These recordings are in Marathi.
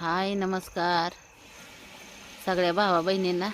हाय नमस्कार. सगळ्या भावा बहिणींना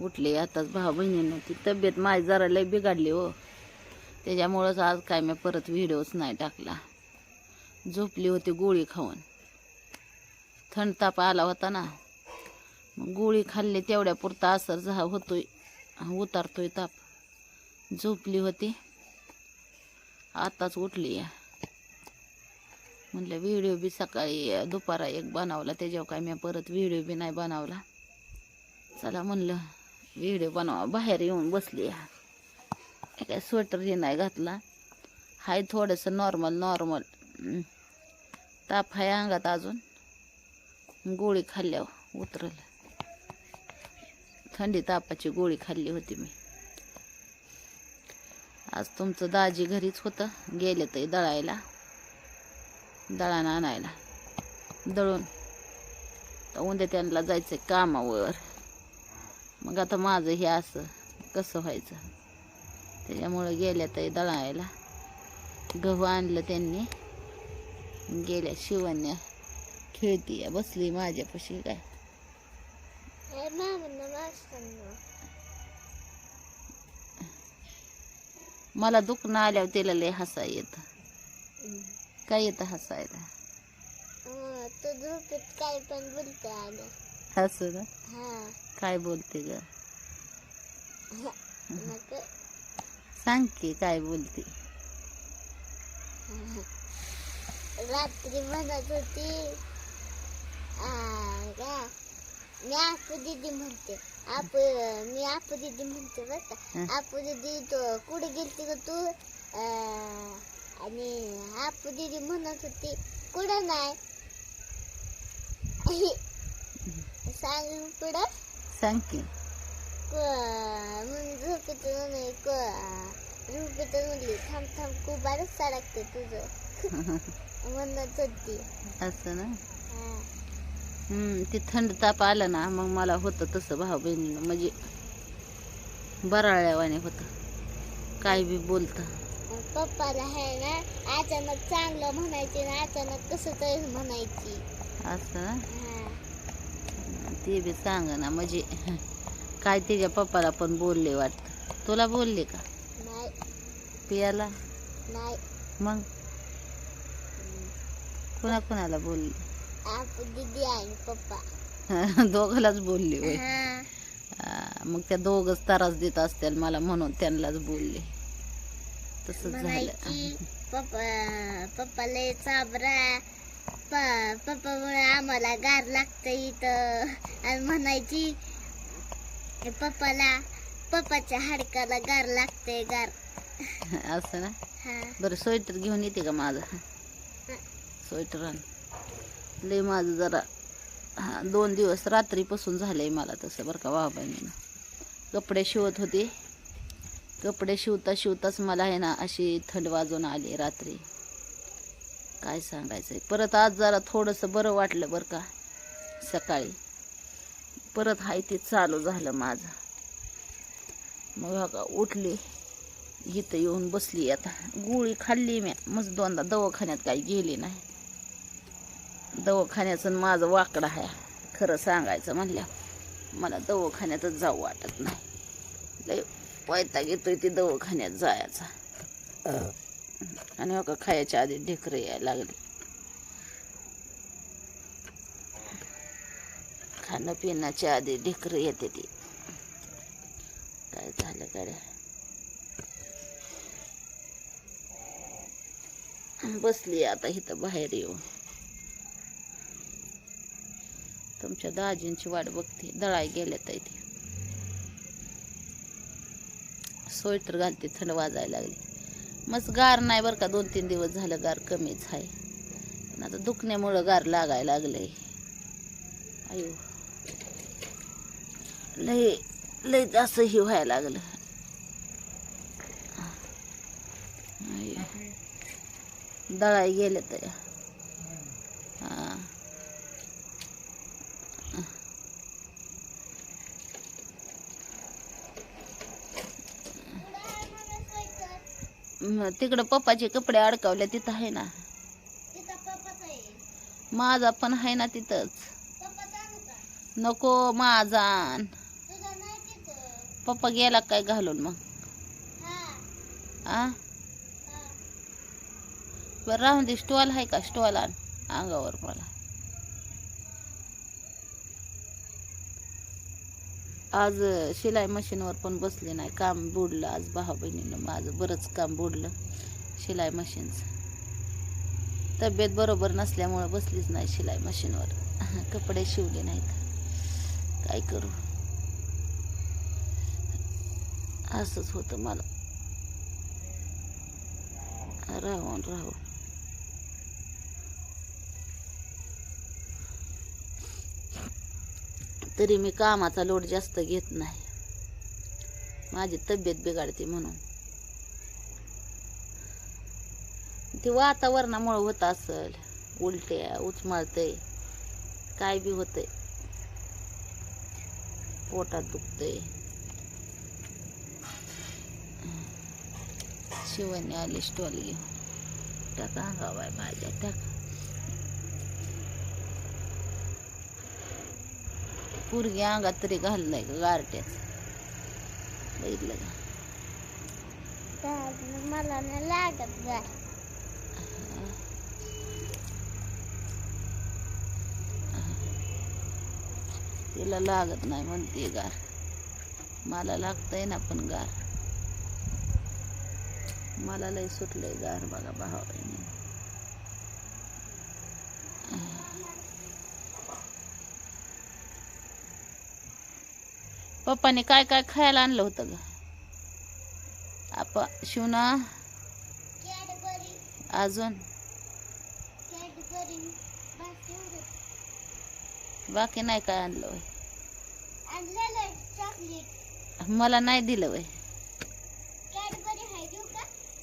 उठले आताच भावा बहिणींना ती तब्येत माझी जरा लय बिघडली हो. त्याच्यामुळंच आज काय मी परत व्हिडिओच नाही टाकला. झोपली होती गोळी खाऊन. थंड ताप आला होता ना. मग गोळी खाल्ली तेवढ्या पुरता असर झा होतोय उतारतोय ताप. झोपली होती. आताच उठली या म्हणलं व्हिडिओ बी सकाळी दुपारा एक बनवला त्याच्यावर काय मी परत व्हिडिओ बी नाही बनवला. चला म्हणलं व्हिडिओ बनवा बाहेर येऊन बसली काय स्वेटर हे नाही घातला. हाय थोडंसं नॉर्मल नॉर्मल ताप आहे अंगात अजून. गोळी खाल्ल्यावर उतरल. थंडी तापाची गोळी खाल्ली होती मी. आज तुमचं दाजी घरीच होतं गेले तरी दळायला. दळण आणायला दळून. तर उद्या त्यांना जायचं कामावर. मग आता माझं हे असं कसं व्हायचं? त्याच्यामुळं गेल्या तर दळायला. गहू आणलं त्यांनी. गेल्या शिवण्या. खेळती बसली माझ्यापाशी काय? मला दुखणं आल्यावर तिला लय हसा येतं. काय येतं हसायला? तो झोपेत काय पण बोलते आलं हसू ना? हा. काय बोलते ग? सांग की काय बोलते? रात्री म्हणत होती आ, का मी आपू दिदी म्हणते. आप मी आपू दिदी म्हणते बर का. हं. आपू दिदी तो कुठे गेलती ग तू? आ, आणि आपू दिदी म्हणत होती कुठं नाही. सांग कुठं सांग की. नाही म्हणली थांब थांब तुझं. म्हणत होती. असं ना? ते थंड ताप आलं ना मग मला होतं तसं भाऊ बहिणीनं. म्हणजे बराळ्यावाने होतं. काय बी बोलतं. पप्पाला आहे ना अचानक चांगलं म्हणायचे ना अचानक कसं तरी म्हणायची. असं. ते बी सांग ना म्हणजे काय तिच्या पप्पाला पण बोलले वाटतं. तुला बोलले का? नाही. पियाला? नाही. मग? कुणा कुणाला बोलले? आप दीदी आणि पप्पा. दोघालाच बोलली होय. मग त्या दोघच त्रास देत असतील मला म्हणून त्यांनाच बोलले. तसंच झालं. पप्पा पप्पा लय चाबरा पप्पामुळे आम्हाला गार लागतं इथं. आणि म्हणायची पप्पाला पप्पाच्या हाडकाला गार लागते गार. असं ना? बरं स्वेटर घेऊन येते का माझं? स्वेटर लय माझं जरा हा दोन दिवस रात्रीपासून झालंय मला तसं बरं का बाबांनी कपडे शिवत होते. कपडे शिवता शिवताच मला आहे ना अशी थंड वाजून आली रात्री. काय सांगायचं परत आज जरा थोडंसं बरं वाटलं बरं का सकाळी. परत हाय ते चालू झालं माझं. मग का उठली इथं येऊन बसली आता. गोळी खाल्ली मी. मस्त दोनदा दवाखान्यात काही गेली नाही. दवाखान्याचं माझं वाकडं आहे. खरं सांगायचं म्हणल्या मला दवाखान्यातच जाऊ वाटत नाही. लय वैताग येतोय ते दवाखान्यात जायचा. आणि हो का खायच्या आधी ढेकरं यायला लागली. खाणं पिण्याच्या आधी ढेकरं येते ती. काय झालं गाड्या? बसली आता इथं बाहेर येऊन. तुमच्या दाजींची वाट बघते. दळाय गेल्या तर स्वेटर घालते थंड वाजायला लागली. मस्त गार नाही बरं का दोन तीन दिवस झालं गार कमीच आहे. पण आता दुखण्यामुळं गार लागायला लागले अयो. लय लय जास्त व्हायला लागलं. अयो. दळाई गेले तर. तिकडं पप्पाचे कपडे अडकावले तिथं आहे ना. माझा पण आहे ना तिथंच. नको माझा. पप्पा गेला काय घालून मग? आ? हा. बरं राहून दे स्टॉल आहे का? स्टॉल आण अंगावर मला. आज शिलाई मशीनवर पण बसले नाही. काम बुडलं आज भाऊ बहिणीनं माझं. बरंच काम बुडलं शिलाई मशीनचं. तब्येत बरोबर नसल्यामुळं बसलीच नाही शिलाई मशीनवर. कपडे शिवले नाहीत. काय करू? असंच होतं मला. राहून राहून. तरी मी कामाचा लोड जास्त घेत नाही. माझी तब्येत बिघडते म्हणून. ते वातावरणामुळं होत असल उलट्या उचमाळतय काय बी होतंय. पोटात दुखतंय. शिवने आली स्टॉल घेऊन. टाका बाय माझ्या टाका. पोरगी अंगात तरी घाललाय का गारट्याच? बघितलं का? मला लागत तिला लागत नाही म्हणते गार. मला लागतंय ना पण गार. मला लय सुटलंय गार बघा भावाने पप्पाने काय काय खायला आणलं होतं ग? आपण शिवना? अजून? बाकी नाही काय आणलं चॉकलेट मला नाही दिलं वय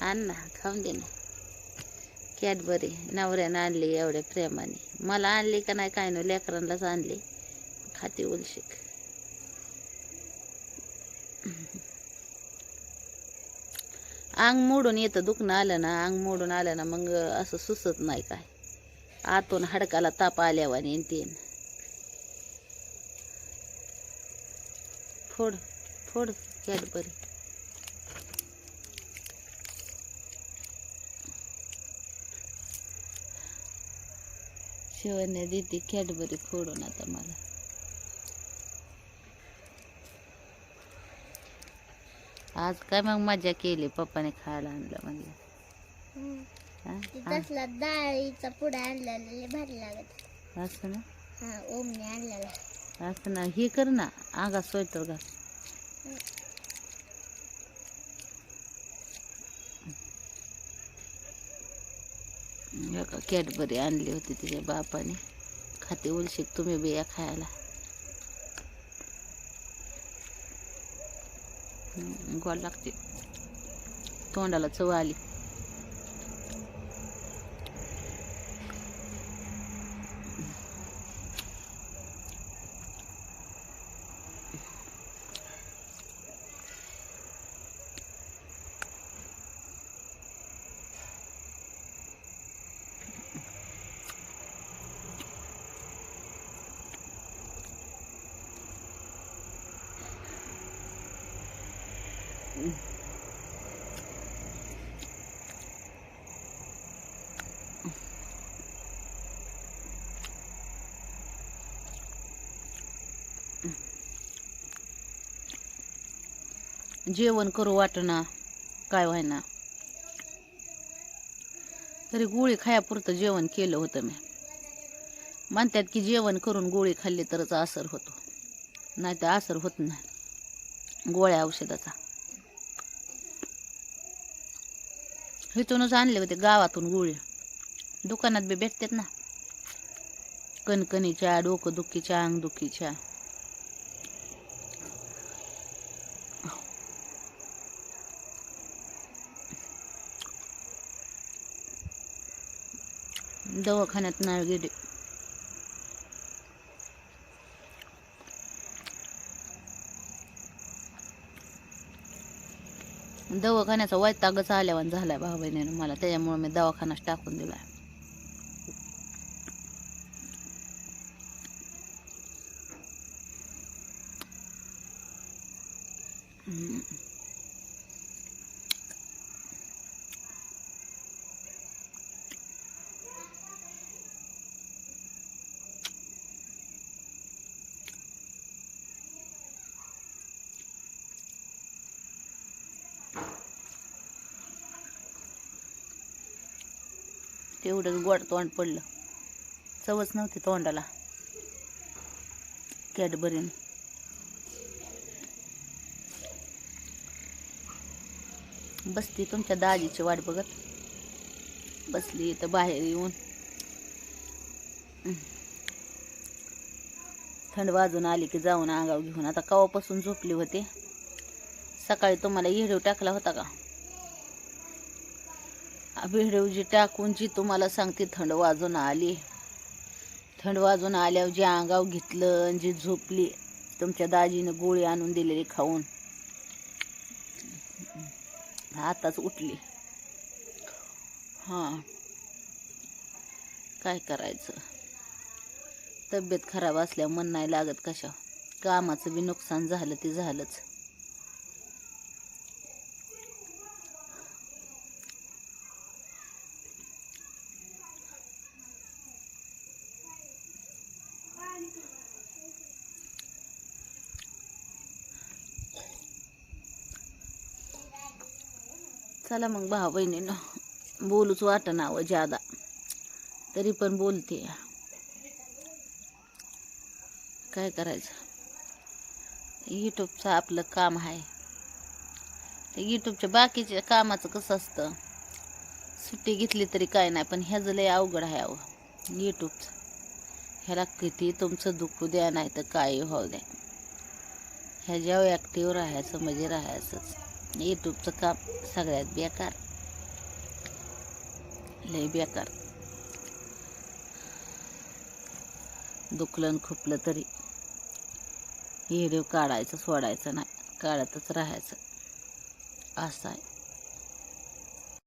आण ना खाऊन दे ना. कॅडबरी नवऱ्यानं आणली एवढ्या प्रेमाने. मला आणली का नाही काय नाही लेकरांनाच आणली. खाते उलशिक. अंग मोडून येतं दुखणं आलं ना अंग मोडून आलं ना मग असं सुचत नाही काय. आतून हाडकाला ताप आल्यावाने ते. फोड फोड कॅडबरी शिवण्या देते कॅडबरी फोडून आता मला. आज काय मग मजा केली? पप्पाने खायला आणलं म्हणलं. तसला डाळीचा पुडा आणलेला भारी लागत. असं ना? हा ओमने आणलेला. असं ना? हे कर ना. आगा स्वेटर घाल. हे का कॅडबरी आणली होती तिच्या बापाने. खाते उलशिक तुम्ही बी या खायला. गोड लागते. तोंडाला चव आली. जेवण करू वाटना काय व्हायना. तरी गोळी खायापुरतं जेवण केलं होतं मी. म्हणतात की जेवण करून गोळी खाल्ली तरच असर होतो. नाही तर असर होत नाही. गोळ्या औषधाचा. इथूनच आणले होते गावातून गोळी. दुकानात बी भेटतात ना. कणकणीच्या डोकं दुखीच्या दवाखान्यात नाही गेले दवाखान्याचा तागच आल्यावर झालाय भाऊ बहिणीनं मला त्याच्यामुळे मी दवाखानाच टाकून दिलाय Mm-hmm. एवढंच गोड तोंड पडलं. चवच नव्हती तोंडाला. कॅडबरीन बसली तुमच्या दाजीची वाट बघत. बसली इथं बाहेर येऊन. थंड वाजून आली की जाऊन आगाव घेऊन. आता कवापासून झोपली होते? सकाळी तुम्हाला येडीव टाकला होता का? व्हिडिओ जी टाकून जी तुम्हाला सांगते? थंड वाजून आली. थंड वाजून आल्यावर जे अंगाव घेतलं आणि जी झोपली तुमच्या दाजीनं गोळी आणून दिलेली खाऊन. आताच उठली. हां. काय करायचं? तब्येत खराब असल्यावर मन नाही लागत कशा कामाचं बी नुकसान झालं ते झालंच. चला मग भाऊ बहिणीनं बोलूच वाटना व ज्यादा. तरी पण बोलते. काय करायचं? यूट्यूबचं आपलं काम आहे. ते यूट्यूबच्या बाकीच्या कामाचं कसं असतं? सुट्टी घेतली तरी काय नाही पण ह्याचं लय अवघड आहे अहो. यूट्यूबचं. ह्याला किती तुमचं दुखू द्या नाही तर काय होऊ द्या. ह्याच्यावर ॲक्टिव्ह राहायचं म्हणजे राहायचंच. यूट्यूबचं काम सगळ्यात बेकार. लय बेकार. दुखलं आणि खुपलं तरी. व्हिडिओ काढायचं सोडायचं नाही. काढतच राहायचं. असं आहे.